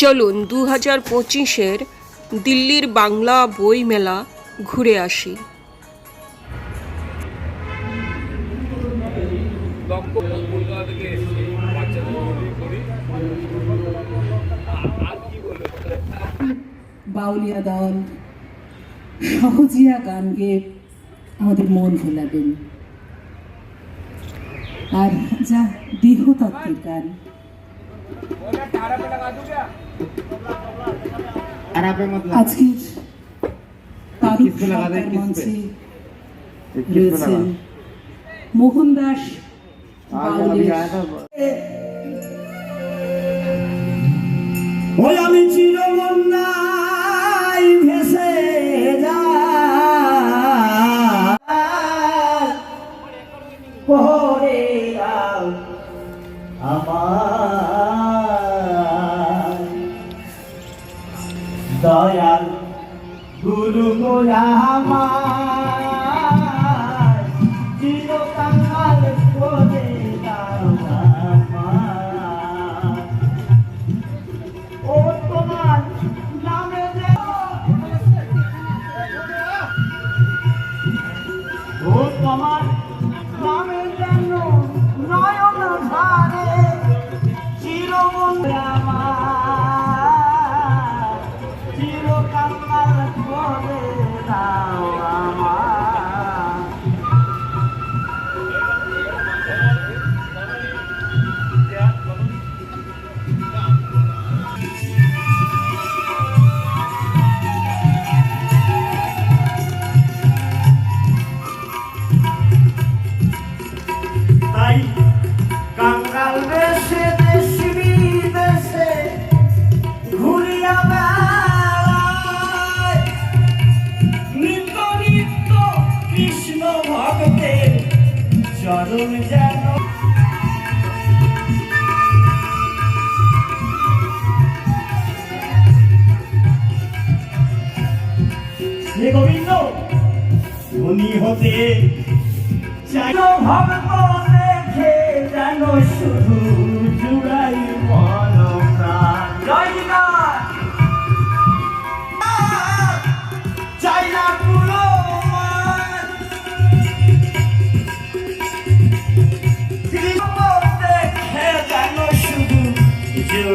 চলুন দু হাজার পঁচিশের দিল্লির বাংলা বইমেলা ঘুরে আসি। বাউলিয়া দল, সহজিয়া গান গে আমাদের মন ভোলাবেন। আর যা দেহতত্ত্বের গান। আজকের তারুক সরকার মঞ্চে রয়েছেন মোহন দাস ওই আমি চিরমন দয়াল, গুরু গোলামার চিরকাল করে ও তোমার নামে ও তোমার নামে যেন নয়ন ভারে চিরমন্দ্রামা Hallelujah.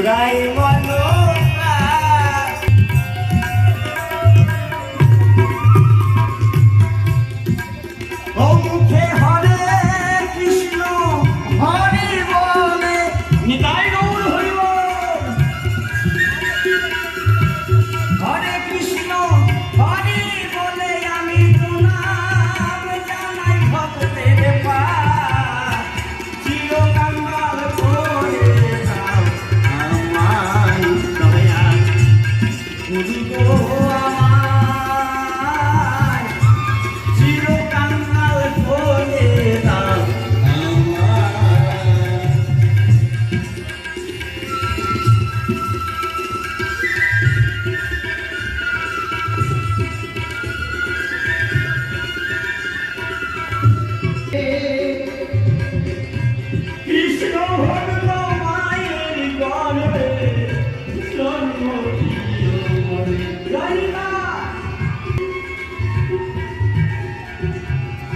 Thy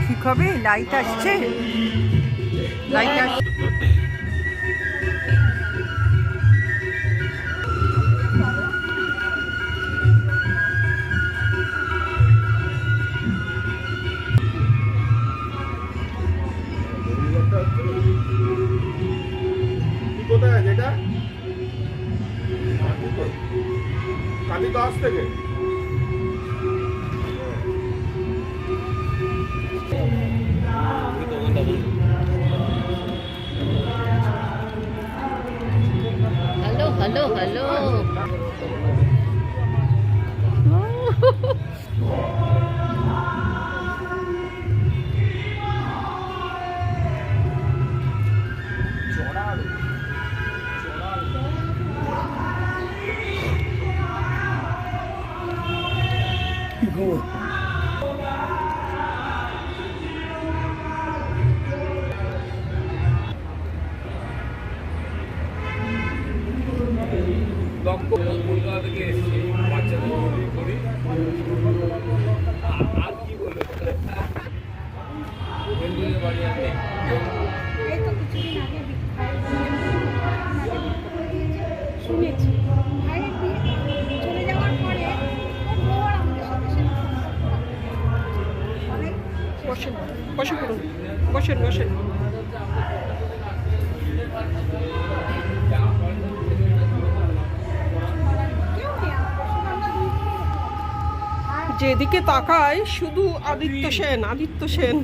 ঠিক হবে লাইট আসছে? লাইট আসছে। Hello, hello. ব্লক কলকাতা থেকে এসেছি। যেদিকে তাকায় শুধু আদিত্য সেন আদিত্য সেন।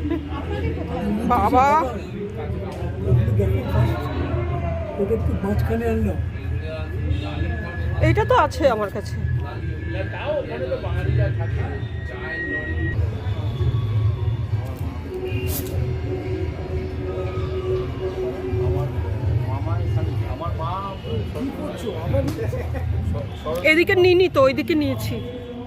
বাবা। এটা তো আছে আমার কাছে। এদিকে নিই নি তো, ওইদিকে নিয়েছি।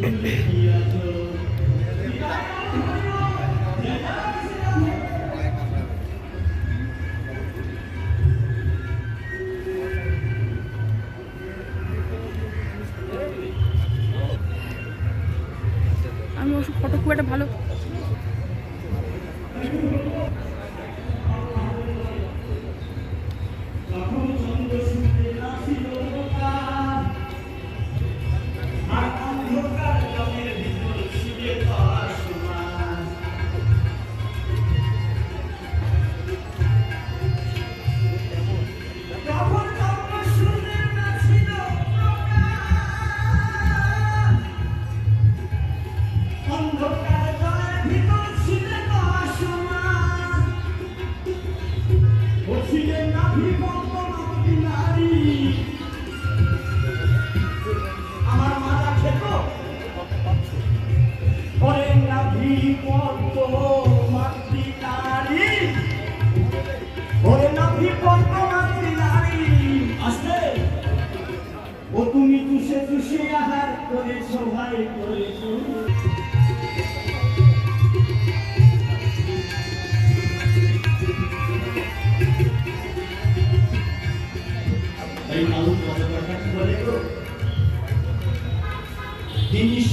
আমি ওষুধ ফটো খুব একটা ভালো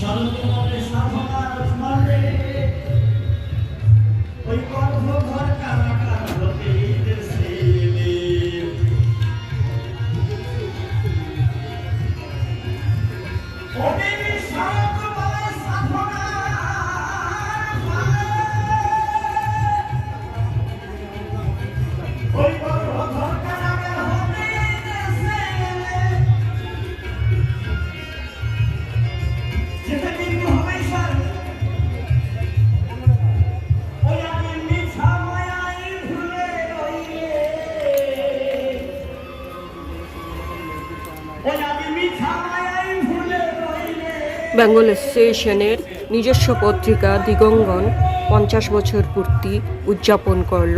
Salam. বেঙ্গল অ্যাসোসিয়েশনের নিজস্ব পত্রিকা দিগঙ্গন পঞ্চাশ বছর পূর্তি উদযাপন করল।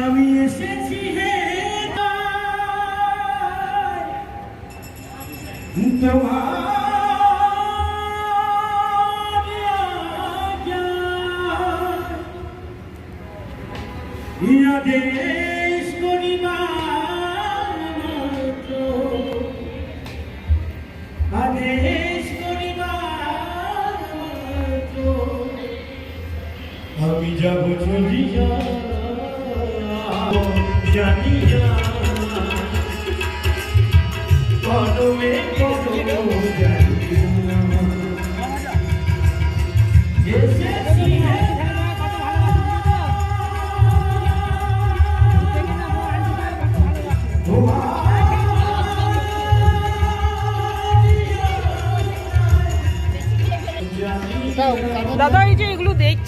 আমি এসেছি হে তোমার দেশ করিবার আমি যাব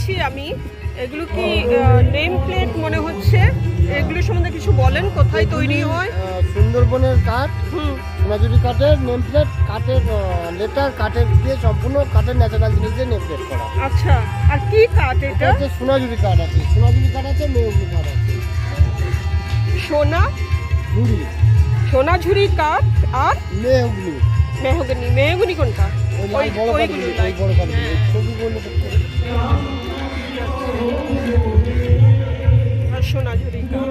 দেখছি আমি এগুলো কি নেম প্লেট মনে হচ্ছে? এগুলো সম্বন্ধে কিছু বলেন কোথায় তৈরি হয়? সুন্দরবনের কাঠ। সোনাঝুরি কাঠের নেম প্লেট কাঠের লেটার কাঠের দিয়ে সম্পূর্ণ কাঠের ন্যাচারাল জিনিস দিয়ে নেম প্লেট করা। আচ্ছা আর কি কাঠ এটা হচ্ছে সোনাঝুরি কাঠ আছে। সোনাঝুরি কাঠ আছে মেহগুলি কাঠ আছে। সোনা? ঝুড়ি। সোনাঝুরি কাঠ আর মেহগুলি মেহগনি। মেহগনি কোনটা? ওই বড় কাঠগুলি ওই বড় কাঠগুলি হ্যাঁ। ছবি বললে সোনাঝুরি কাঠ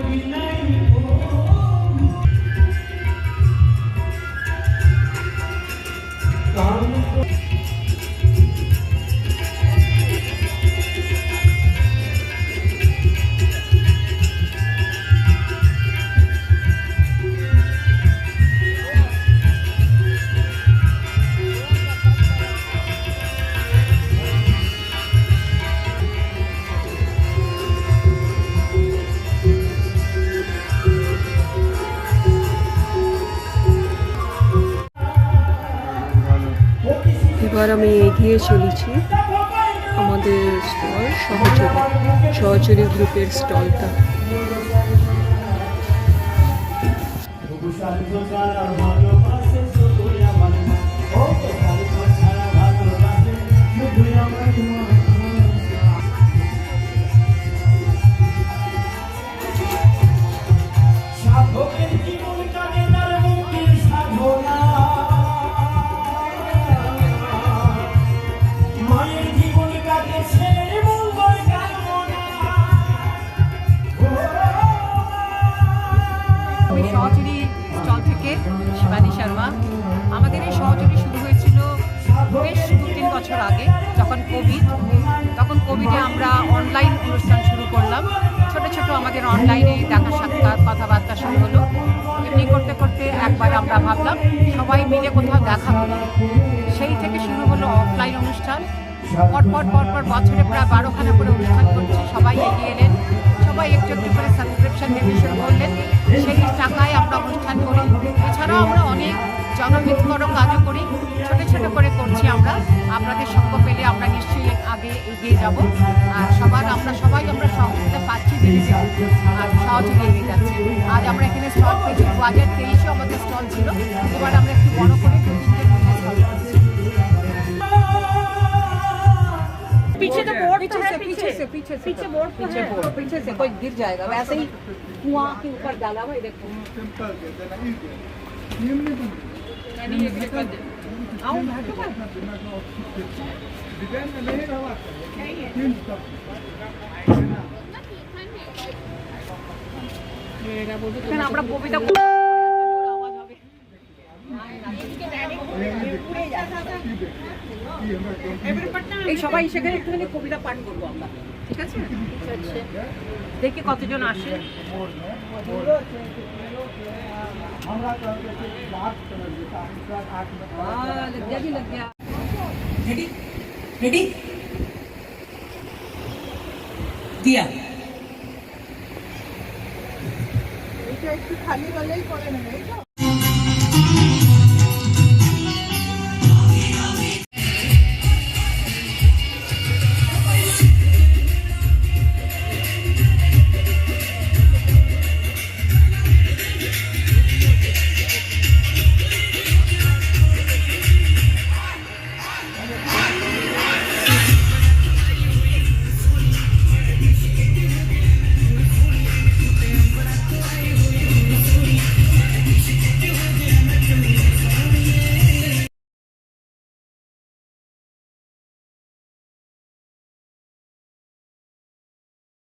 সহচরী গ্রুপের স্টলটা সাধকের আমাদের অনলাইনে দেখা সাক্ষাৎ, কথাবার্তা শুরু হলো। এমনি করতে করতে একবার আমরা ভাবলাম, সবাই মিলে কোথাও দেখা করি সেই থেকে শুরু হলো অফলাইন অনুষ্ঠান। পরপর পরপর বছরে প্রায় বারোখানা করে অনুষ্ঠান করছি। সবাই এগিয়ে এলেন। সবাই একটু একটু করে সাবস্ক্রিপশন দিতে শুরু করলেন। সেই টাকায় আমরা অনুষ্ঠান করি। এছাড়াও আমরা অনেক জনহিতকর কাজও করি ছোট ছোট করে করছি আমরা আপনাদের সঙ্গ পেলে আমরা নিশ্চয়ই আগে এগিয়ে যাব আর সবার আমরা সবাই আমরা সহযোগিতা পাচ্ছি ধীরে ধীরে আর সহজে এগিয়ে যাচ্ছি আজ আমরা এখানে স্টল পেয়েছি দু হাজার তেইশে আমাদের স্টল ছিল এবার আমরা একটু বড় করে দু তিনটে স্টল পেয়েছি पीछे तो बोर्ड पीछे से पीछे से पीछे से पीछे बोर्ड तो पीछे है। बोर्ड पीछे से कोई गिर जाएगा वैसे ही कुआं के ऊपर डाला हुआ है देखो आओ बैठो কেন এই সবাই সেখানে একটুখানি কবিতা পাঠ করব আমরা। ঠিক আছে? দেখি কতজন আসে। এটা একটু খালি গলেই করে নেবে